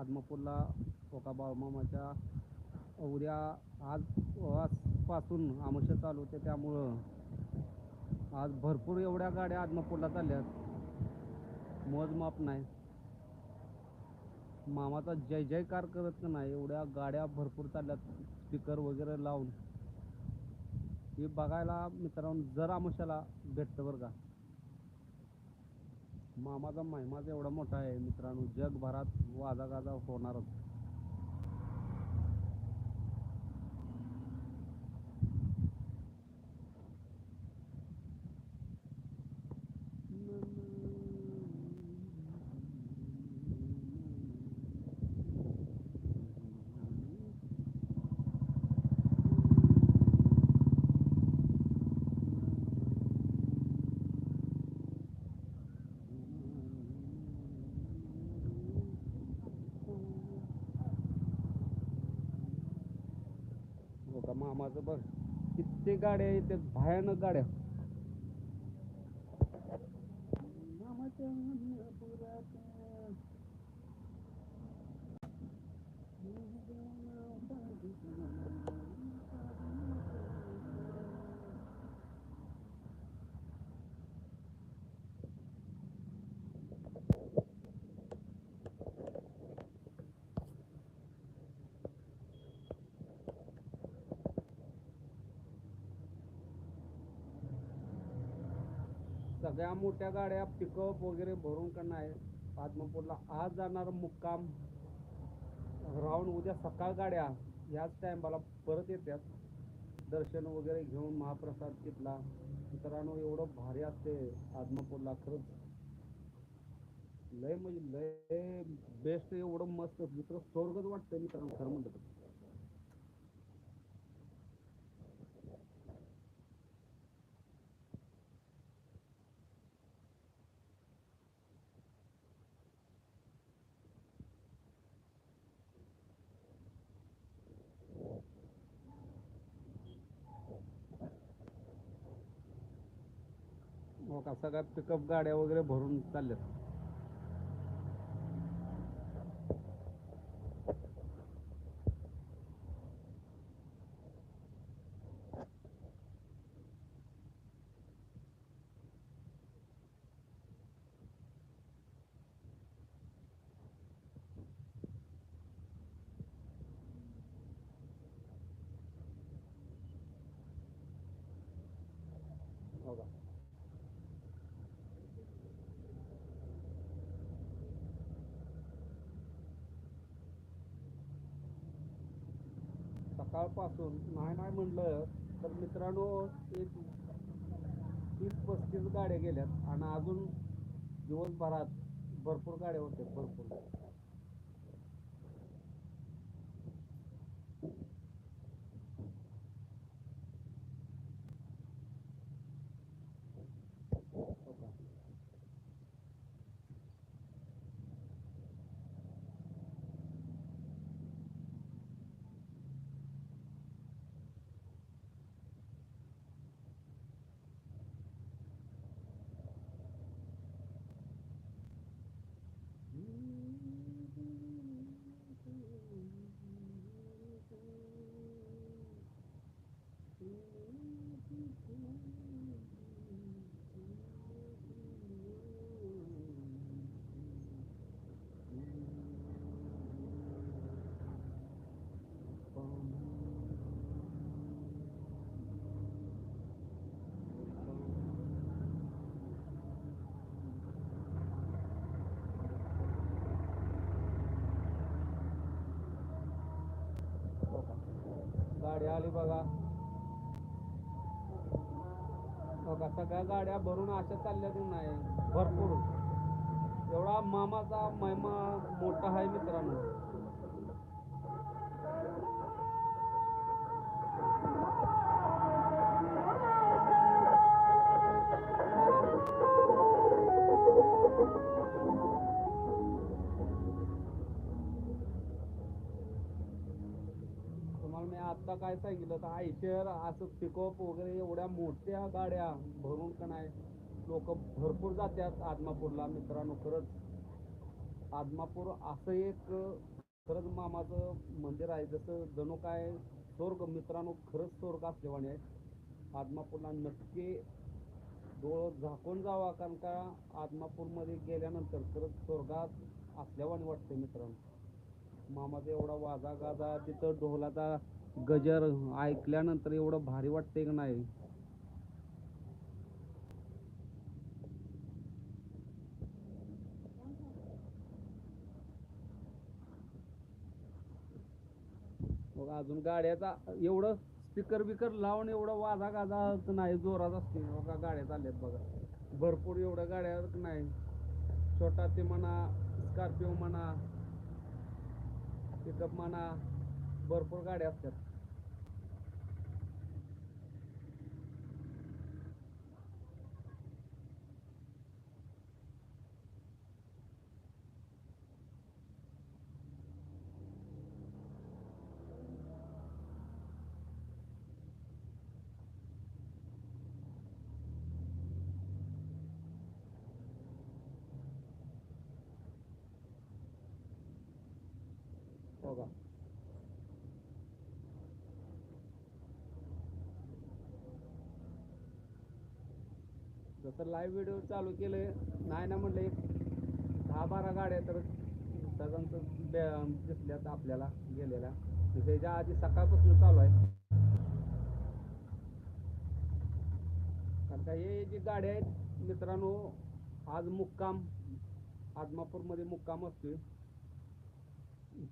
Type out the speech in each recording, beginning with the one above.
आदमापूरला ओका बाळमामाच्या उद्या आज आजपासून आमुष्य चालू होते त्यामुळं आज भरपूर एवढ्या गाड्या आदमापूरला चालल्यात. मोजमाप नाही. मामाचा जय जयकार करत नाही एवढ्या गाड्या भरपूर चालल्यात स्पीकर वगैरे लावून. हे बघायला मित्रांनो जर आमुष्याला भेटतं बरं का. मामाचा महिमाच एवढा मोठा आहे मित्रांनो. जगभरात वाजागाजा होणारच हो का मामाचं बघ किती गाड्या येतात भयानक गाड्या. मामाच्या सगळ्या मोठ्या गाड्या पिकअप वगैरे भरून करणं आहे आदमापूरला आज जाणार मुक्काम. राहून उद्या सकाळ गाड्या ह्याच टायमाला परत येतात दर्शन वगैरे घेऊन महाप्रसाद तिथला मित्रांनो एवढं भारी असते आदमापूरला खरंच. लय म्हणजे लय बेस्ट एवढं मस्त. मित्र स्वर्गच वाटतं मित्रांनो खरं म्हणलं का सगळ्या पिकअप गाड्या वगैरे भरून चालल्यात. सकाळपासून नाही नाही म्हणलं तर मित्रांनो एक तीस पस्तीस गाड्या गेल्यात आणि अजून दिवसभरात भरपूर गाड्या होत्या भरपूर. गाड्या आली बघा. बघा सगळ्या गाड्या भरून अशा चालल्या की नाही? भरपूर. एवढा मामाचा महिमा मोठा आहे मित्रांनो. आता काय सांगितलं? तर आयशर असं पिकअप वगैरे एवढ्या मोठ्या गाड्या भरून का नाही लोक भरपूर जातात आदमापूरला. मित्रांनो खरंच आदमापूर असं एक खरंच मामाचं मंदिर आहे. जसं जणू काय स्वर्ग मित्रांनो खरंच स्वर्ग असल्यावाणी आहे. आदमापूरला नक्की डोळं झाकून जावा कारण का आदमापूरमध्ये गेल्यानंतर खरंच स्वर्गात असल्यावाणी वाटतं मित्रांनो. मामाचा एवढा वाजा गाजा तिथं ढोलाचा गजर ऐकल्यानंतर एवढं भारी वाटतंय का नाही? अजून गाड्याचा एवढं स्पीकर बिकर लावून एवढं वाजा गाजा नाही जोरात असते बघा गाड्या चालल्यात बघा. भरपूर एवढ्या गाड्या नाही. छोटा ते म्हणा स्कॉर्पिओ म्हणा पिकअप म्हणा भरपूर गाड्या असतात बघा जसं लाईव्ह व्हिडिओ चालू केले नाही ना म्हटलं एक दहा बारा गाड्या तर सगळ्यांचं बे- दिसल्यात आपल्याला गेलेल्या. त्याच्या आधी सकाळपासून चालू आहे. कारण का हे जी गाड्या आहेत मित्रांनो आज मुक्काम आदमापूरमध्ये मुक्काम असतोय.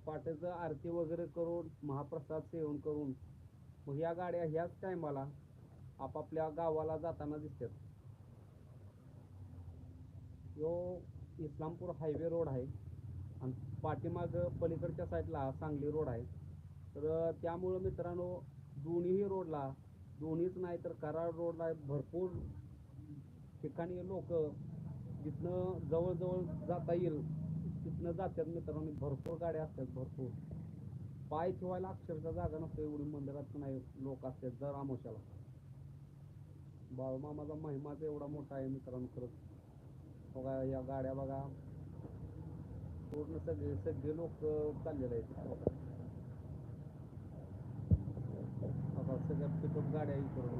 पाट्याचं आरती वगैरे करून महाप्रसाद सेवन करून मग ह्या गाड्या ह्याच टायमाला आपापल्या गावाला जाताना दिसतात. यो इस्लामपूर हायवे रोड आहे आणि पाठीमाग पलीकडच्या साईडला सांगली रोड आहे. तर त्यामुळं मित्रांनो दोन्हीही रोडला दोन्हीच नाही तर कराड रोडला भरपूर ठिकाणी लोक जिथनं जवळजवळ जाता येईल तिथनं जातात मित्रांनो. भरपूर गाड्या असतात भरपूर. पाय ठेवायला अक्षरशः जागा नसते एवढी मंदिरात नाही लोक असतात जर आमोशाला. बाळमामाचा महिमाच एवढा मोठा आहे मित्रांनो खरंच. बघा या गाड्या बघा. पूर्ण सगळे सगळे लोक चाललेले आहेत. सगळ्या पिकअप गाड्या इकडून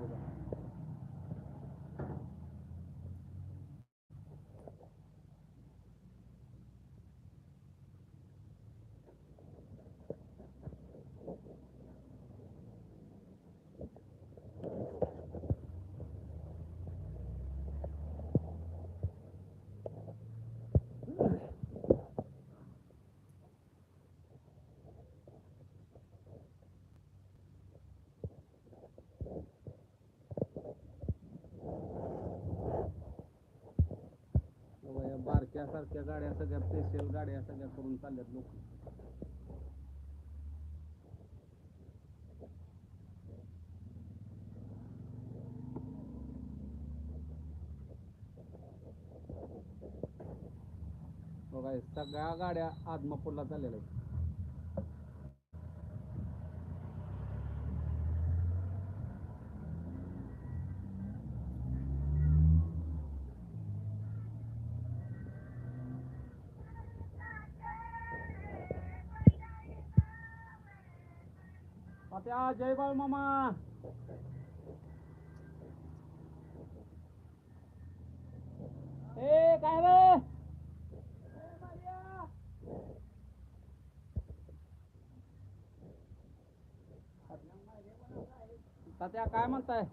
बघा या बारक्या सारख्या गाड्या सगळ्या स्पेशल गाड्या सगळ्या करून चालल्यात लोक. बघा सगळ्या गाड्या आदमापूरला चाललेल्या आहेत. आता जय बाळ मामा ए काय रे तात्या काय म्हणताय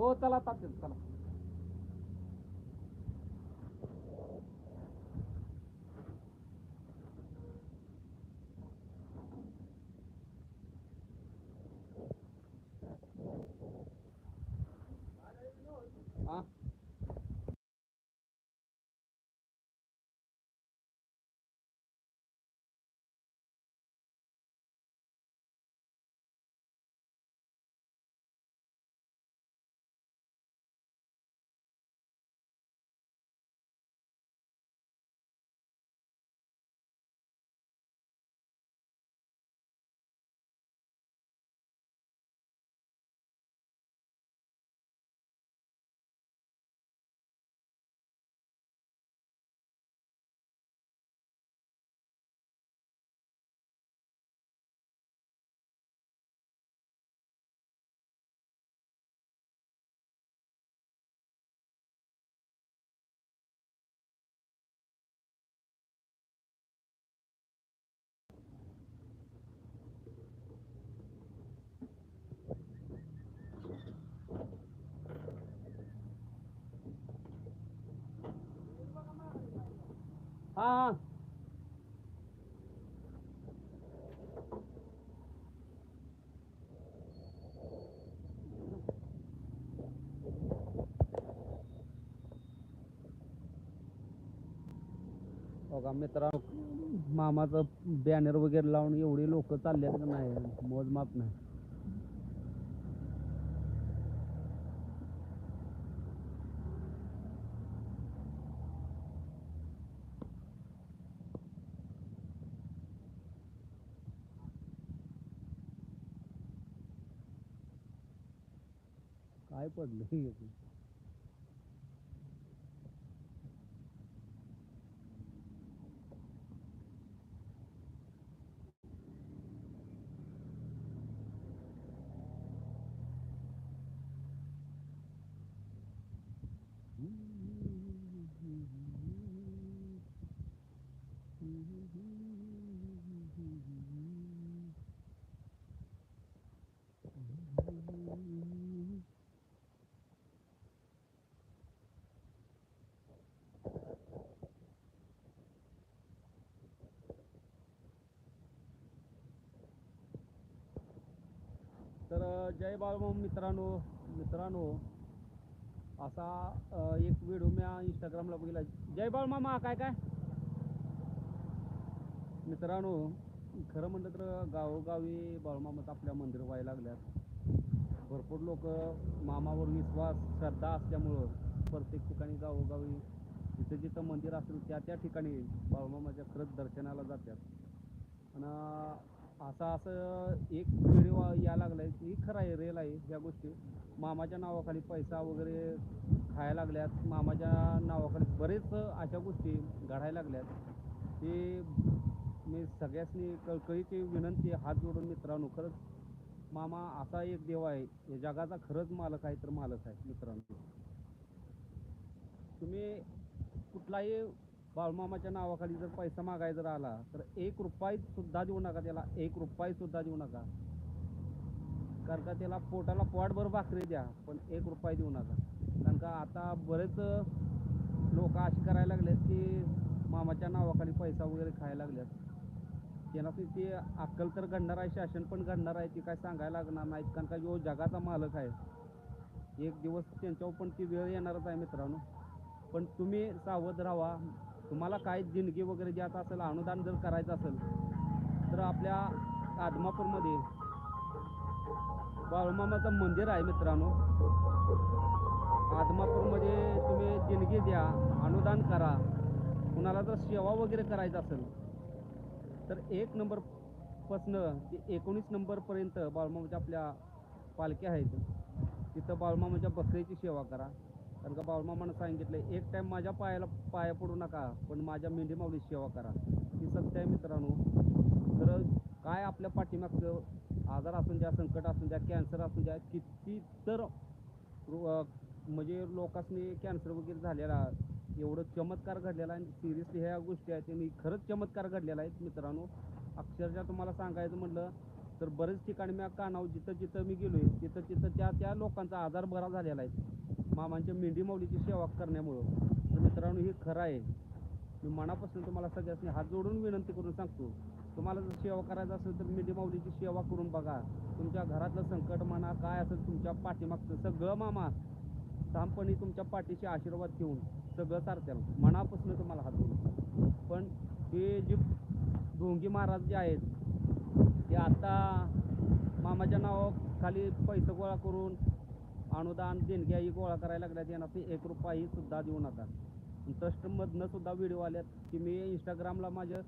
हो चला तात्या हा बघा मित्रांनो मामाचं बॅनर वगैरे लावून एवढी लोक चालले नाही? मोजमाप नाही. पाय पडलं. जय बाळभाऊ मित्रांनो मित्रांनो असा एक व्हिडिओ मी इंस्टाग्रामला बघितला. जय बाळ मामा काय काय? मित्रांनो खरं म्हणलं तर गावोगावी बाळमामात आपल्या मंदिर व्हायला लागल्यात. भरपूर लोक मामावर विश्वास श्रद्धा असल्यामुळं प्रत्येक ठिकाणी गावोगावी जिथं जिथं मंदिर असेल त्या त्या ठिकाणी बाळमामाच्या खरंच दर्शनाला जातात. आणि असा असं एक व्हिडिओ लागलं आहे की खरं आहे रेल आहे ह्या गोष्टी. मामाच्या नावाखाली पैसा वगैरे खायला लागल्यात. मामाच्या नावाखाली बरेच अशा गोष्टी घडायला लागल्यात. ते मी सगळ्यासनी कळकळीची विनंती हात जोडून मित्रांनो खरंच मामा असा एक देव आहे. या जगाचा खरंच मालक आहे तर मालक आहे मित्रांनो. तुम्ही कुठलाही बाळमामाच्या नावाखाली जर पैसा मागायचा जर आला तर एक रुपये सुद्धा देऊ नका त्याला. एक रुपये सुद्धा देऊ नका. कारण का त्याला पोटाला पोटभर भाकरी द्या पण एक रुपये देऊ नका. कारण का आता बरेच लोक अशी करायला लागलेत की मामाच्या नावाखाली पैसा वगैरे खायला लागल्यात. त्यांना ती ती अक्कल तर घडणार आहे शासन पण घडणार आहे ती काय सांगायला लागणार नाहीत. कारण का जो जगाचा मालक आहे. एक दिवस त्यांच्यावर पण ती वेळ येणारच आहे मित्रांनो. पण तुम्ही सावध राहा. तुम्हाला काय देणगी वगैरे द्यायचं असेल अनुदान जर करायचं असेल तर आपल्या आदमापूरमध्ये बाळूमामाचं मंदिर आहे मित्रांनो. आदमापूरमध्ये तुम्ही देणगी द्या अनुदान करा. कुणाला जर सेवा वगैरे करायचं असेल तर एक नंबरपासनं ते एकोणीस नंबरपर्यंत बाळूमामाच्या आपल्या पालख्या आहेत. तिथं बाळूमामाच्या बकरीची सेवा करा. कारण का बाळमामानं सांगितलं एक टाईम माझ्या पायाला पाया पडू नका पण माझ्या मेंढी सेवा करा. ही सत्य आहे मित्रांनो. तर काय आपल्या पाठीमागचं आजार असून द्या संकट असून द्या कॅन्सर असून द्या किती तर म्हणजे लोकांनी कॅन्सर वगैरे झालेला एवढं चमत्कार घडलेला आहे. सिरियसली ह्या गोष्टी आहेत त्यांनी खरंच चमत्कार घडलेला आहे मित्रांनो. अक्षरशः तुम्हाला सांगायचं म्हटलं तर बरेच ठिकाणी मी कानावर जिथं जिथं मी गेलो आहे तिथं तिथं त्या त्या लोकांचा आजार बरा झालेला आहे. मामांच्या मेंढी माऊलीची सेवा करण्यामुळं. तर मित्रांनो हे खरं आहे. मी मनापासून तुम्हाला सगळ्यासनी हात जोडून विनंती करून सांगतो तुम्हाला जर सेवा करायचं असेल तर मेंढी माऊलीची सेवा करून बघा. तुमच्या घरातलं संकट म्हणा काय असेल तुमच्या पाठीमागचं सगळं मामा ठामपणे तुमच्या पाठीशी आशीर्वाद घेऊन सगळं सारत्याल. मनापासून तुम्हाला हात जोडून. पण हे जे ढोंगी महाराज जे आहेत ते आता मामाच्या नावाखाली पैसे गोळा करून अनुदान देणग्याही गोळा करायला लागल्यात. यांना ते एक रुपयाही सुद्धा देऊ नका. ट्रस्टमधनं सुद्धा व्हिडिओ आल्यात की मी इंस्टाग्रामला माझ्या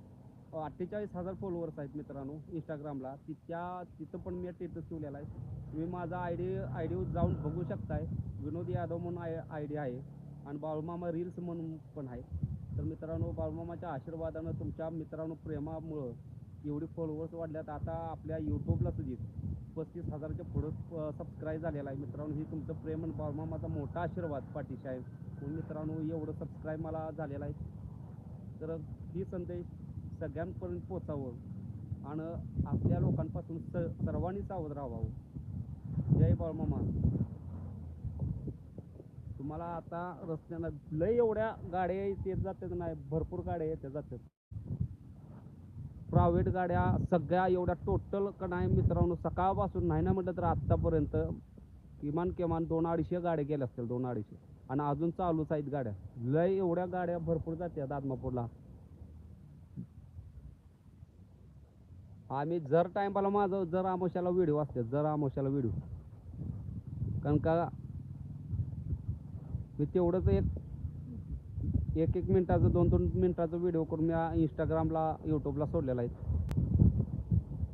अठ्ठेचाळीस हजार फॉलोअर्स आहेत मित्रांनो इंस्टाग्रामला ती त्या तिथं पण मी स्टेटस ठेवलेला आहे. तुम्ही माझा आय डी आय डी जाऊन बघू शकताय. विनोद यादव म्हणून आय आय डी आहे. आणि बाळूमामा रील्स म्हणून पण आहे. तर मित्रांनो बाळूमामाच्या आशीर्वादानं तुमच्या मित्रांनो प्रेमामुळं एवढी फॉलोअर्स वाढल्यात. आता आपल्या यूट्यूबला सुद्धा पस्तीस हजाराच्या पुढं सबस्क्राईब झालेला आहे. मित्रांनो ही तुमचं प्रेम आणि बाळूमामाचा मोठा आशीर्वाद पाठीशी आहे म्हणून हो, मित्रांनो एवढं सबस्क्राईब मला झालेला आहे. तर ही संदेश सगळ्यांपर्यंत पोचावं आणि आपल्या लोकांपासून स सर्वांनी सावध राहावं. जय बाळमामा तुम्हाला आता रस्त्यानं लय एवढ्या गाड्या येत जातात नाही भरपूर गाड्या येत्या जातात. प्रायव्हेट गाड्या सगळ्या एवढ्या टोटल का नाही मित्रांनो सकाळपासून नाही ना म्हटलं तर आत्तापर्यंत किमान किमान दोन अडीचशे गाड्या गेल्या असतील दोन अडीचशे. आणि अजून चालूच आहेत गाड्या. लय एवढ्या गाड्या भरपूर जात्यात आदमापूरला आम्ही जर टायमाला माझं जर आमोशाला व्हिडिओ असते जर आमोशाला व्हिडिओ कारण का? मी तेवढंच एक एक एक मिनिटाचं दोन दोन मिनटाचं व्हिडिओ करून मी इंस्टाग्रामला यूट्यूबला सोडलेला आहे.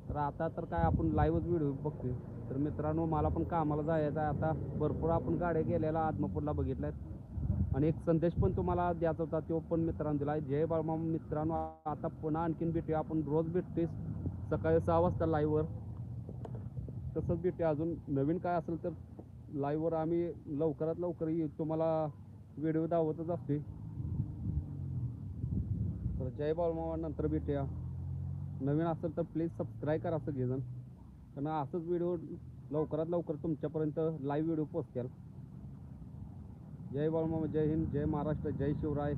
तर आता तर काय आपण लाईव्हच व्हिडिओ बघतोय. तर मित्रांनो मला पण कामाला जायचं आहे आता. भरपूर आपण गाड्या गेलेल्या आदमापूरला आहेत आणि एक संदेश पण तुम्हाला द्यायचा होता तो पण मित्रांनो दिला आहे. जय बाळमा मित्रांनो आता पुन्हा आणखीन भेटूया आपण. रोज भेटतोय सकाळी सहा वाजता लाईव्हवर तसंच भेटूया अजून. नवीन काय असेल तर लाईव्हवर आम्ही लवकरात लवकर तुम्हाला व्हिडिओ दावतच असते जय बाळमामा नंतर भेटूया. नवीन असेल तर प्लीज सबस्क्राईब करा सगळेजण. कारण असंच व्हिडिओ लवकरात लवकर तुमच्यापर्यंत लाईव्ह व्हिडिओ पोचतील जय बाळमामा जय हिंद जय महाराष्ट्र जय शिवराय.